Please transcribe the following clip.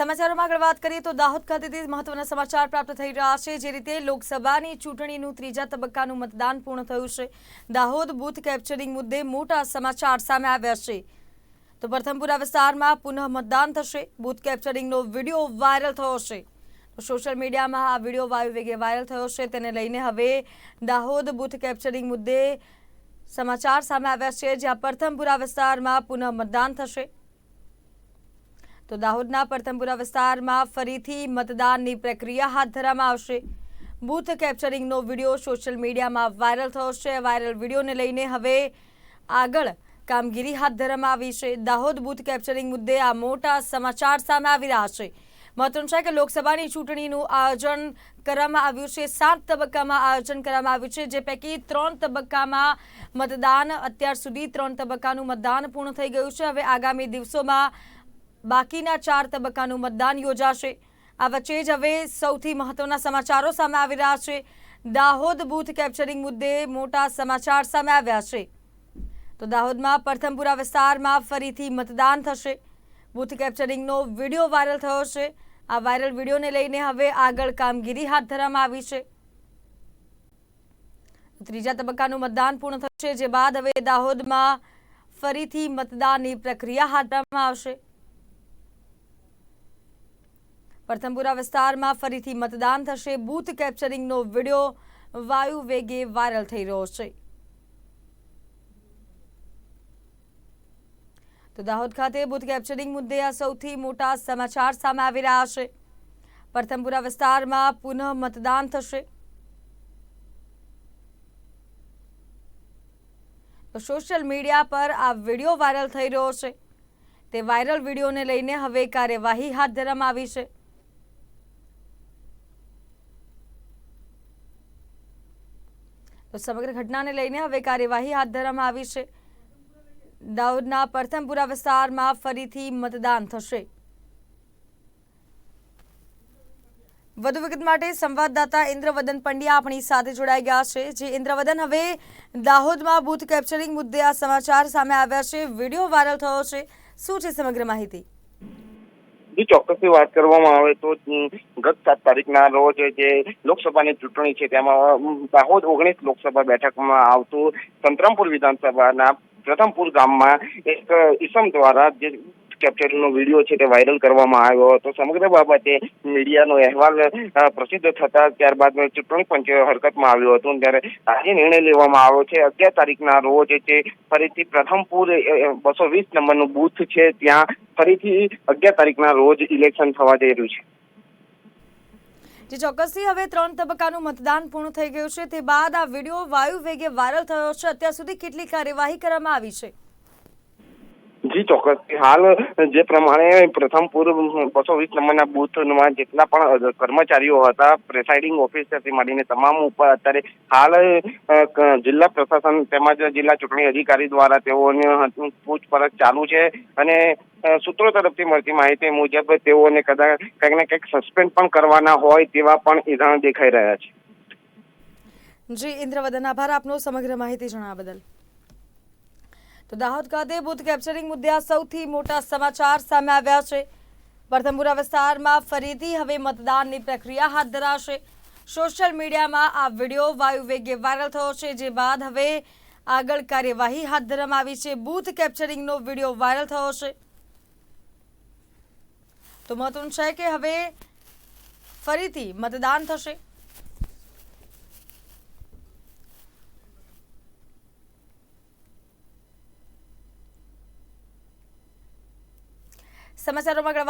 સમાચારોમાં આગળ વાત કરીએ તો દાહોદ ખાતેથી મહત્વના સમાચાર પ્રાપ્ત થઈ રહ્યા છે. જે રીતે લોકસભાની ચૂંટણીનું ત્રીજા તબક્કાનું મતદાન પૂર્ણ થયું છે. દાહોદ બૂથ કેપ્ચરિંગ મુદ્દે મોટા સમાચાર સામે આવ્યા છે. તો પ્રથમપુરા વિસ્તારમાં પુનઃ મતદાન થશે. બૂથ કેપ્ચરિંગનો વીડિયો વાયરલ થયો છે. સોશિયલ મીડિયામાં આ વીડિયો વાયુ વેગે વાયરલ થયો છે. તેને લઈને હવે દાહોદ બૂથ કેપ્ચરિંગ મુદ્દે સમાચાર સામે આવ્યા છે. જ્યાં પ્રથમપુરા વિસ્તારમાં પુનઃ મતદાન થશે. તો દાહોદના પ્રથમપુરા વિસ્તારમાં ફરીથી મતદાનની પ્રક્રિયા હાથ ધરવામાં આવશે. બૂથ કેપ્ચરિંગનો વીડિયો સોશિયલ મીડિયામાં વાયરલ થયો છે. વાયરલ વિડીયોને લઈને હવે આગળ કામગીરી હાથ ધરવામાં આવી છે. દાહોદ બૂથ કેપ્ચરિંગ મુદ્દે આ મોટા સમાચાર સામે આવી રહ્યા છે. મહત્વનું છે કે લોકસભાની ચૂંટણીનું આયોજન કરવામાં આવ્યું છે. સાત તબક્કામાં આયોજન કરવામાં આવ્યું છે, જે પૈકી ત્રણ તબક્કામાં મતદાન. અત્યાર સુધી ત્રણ તબક્કાનું મતદાન પૂર્ણ થઈ ગયું છે. હવે આગામી દિવસોમાં બાકીના ચાર તબક્કાનું મતદાન યોજાશે. આ વચ્ચે જ હવે સૌથી મહત્વના સમાચારો સામે આવી રહ્યા છે. દાહોદ બૂથ કેપ્ચરિંગ મુદ્દે મોટા સમાચાર સામે આવ્યા છે. તો દાહોદમાં પ્રથમપુરા વિસ્તારમાં ફરીથી મતદાન થશે. બૂથ કેપ્ચરિંગનો વીડિયો વાયરલ થયો છે. આ વાયરલ વિડીયોને લઈને હવે આગળ કામગીરી હાથ ધરવામાં આવી છે. ત્રીજા તબક્કાનું મતદાન પૂર્ણ થશે, જે બાદ હવે દાહોદમાં ફરીથી મતદાનની પ્રક્રિયા હાથ ધરવામાં આવશે. પ્રથમપુરા વિસ્તારમાં ફરીથી મતદાન થશે. બૂથ કેપ્ચરિંગનો વીડિયો વાયુ વેગે વાયરલ થઈ રહ્યો છે. તો દાહોદ ખાતે બૂથ કેપ્ચરિંગ મુદ્દે આ સૌથી મોટા સમાચાર સામે આવી રહ્યા છે. પ્રથમપુરા વિસ્તારમાં પુનઃ મતદાન થશે. તો સોશિયલ મીડિયા પર આ વીડિયો વાયરલ થઈ રહ્યો છે. તે વાયરલ વિડીયોને લઈને હવે કાર્યવાહી હાથ ધરવામાં આવી છે. તો સમગ્ર ઘટનાને લઈને હવે કાર્યવાહી હાથ ધરવામાં આવી છે. દાઉદના પ્રથમપુરા વિસ્તારમાં ફરીથી મતદાન થશે. વધુ વિગત માટે સંવાદદાતા ઇન્દ્રવદન પંડ્યા આપણી સાથે જોડાઈ ગયા છે. જે ઇન્દ્રવદન, હવે દાહોદમાં બૂથ કેપ્ચરિંગ મુદ્દે આ સમાચાર સામે આવ્યા છે. વીડિયો વાયરલ થયો છે. શું છે સમગ્ર માહિતી? જો ચોક્કસથી વાત કરવામાં આવે તો ગત સાત તારીખના રોજ જે લોકસભાની ચૂંટણી છે, તેમાં દાહોદ ઓગણીસ લોકસભા બેઠકમાં આવતું સંતરામપુર વિધાનસભાના પ્રથમપુર ગામમાં એક ઈસમ દ્વારા જે કેપ્ચરિંગનો વીડિયો છે તે વાયરલ કરવામાં આવ્યો હતો. સમગ્ર બાબતે મીડિયાનો અહેવાલ પ્રસિદ્ધ થતા ત્યારબાદ ચૂંટણી પંચ હરકતમાં આવ્યો હતો. ત્યારે આજે નિર્ણય લેવામાં આવ્યો છે. અગિયાર તારીખના રોજ છે ફરીથી પ્રથમપુર બસો વીસ નંબરનું બૂથ છે, ત્યાં ફરીથી અગિયાર તારીખના રોજ ઇલેક્શન થવા જઈ રહ્યું છે. જે, ચોક્કસથી હવે ત્રણ તબક્કાનું મતદાન પૂર્ણ થઈ ગયું છે. તે બાદ આ વીડિયો વાયુ વેગે વાયરલ થયો છે. અત્યાર સુધી કેટલી કાર્યવાહી કરવામાં આવી છે? જી ચોક્કસ હાલ, જે પ્રમાણે પ્રથમપુર બસો વીસ નંબરના બૂથમાં જેટલા પણ કર્મચારીઓ હતા, પ્રેસાઇડિંગ ઓફિસરથી માંડીને તમામ ઉપર અત્યારે હાલ જિલ્લા પ્રશાસન તેમજ જિલ્લા ચૂંટણી અધિકારી દ્વારા તેઓને પૂછપરછ ચાલુ છે અને સૂત્રો તરફથી મળતી માહિતી મુજબ તેઓને કદાચ કંઈક ને કંઈક સસ્પેન્ડ પણ કરવાના હોય તેવા પણ ઇંધણ દેખાઈ રહ્યા છે. જી, ઇન્દ્રવદન, આભાર આપનો સમગ્ર માહિતી જણાવવા બદલ. તો દાહોદ ખાતે બૂથ કેપ્ચરિંગ મુદ્દે આ સૌથી મોટા સમાચાર સામે આવ્યા છે. પ્રથમપુરા વિસ્તારમાં ફરીથી હવે મતદાનની પ્રક્રિયા હાથ ધરાશે. સોશિયલ મીડિયામાં આ વીડિયો વાયુ વેગે વાયરલ થયો છે, જે બાદ હવે આગળ કાર્યવાહી હાથ ધરવામાં આવી છે. બૂથ કેપ્ચરિંગનો વીડિયો વાયરલ થયો છે. તો મહત્વનું છે કે હવે ફરીથી મતદાન થશે. સમાચારોમાં આગળ વાત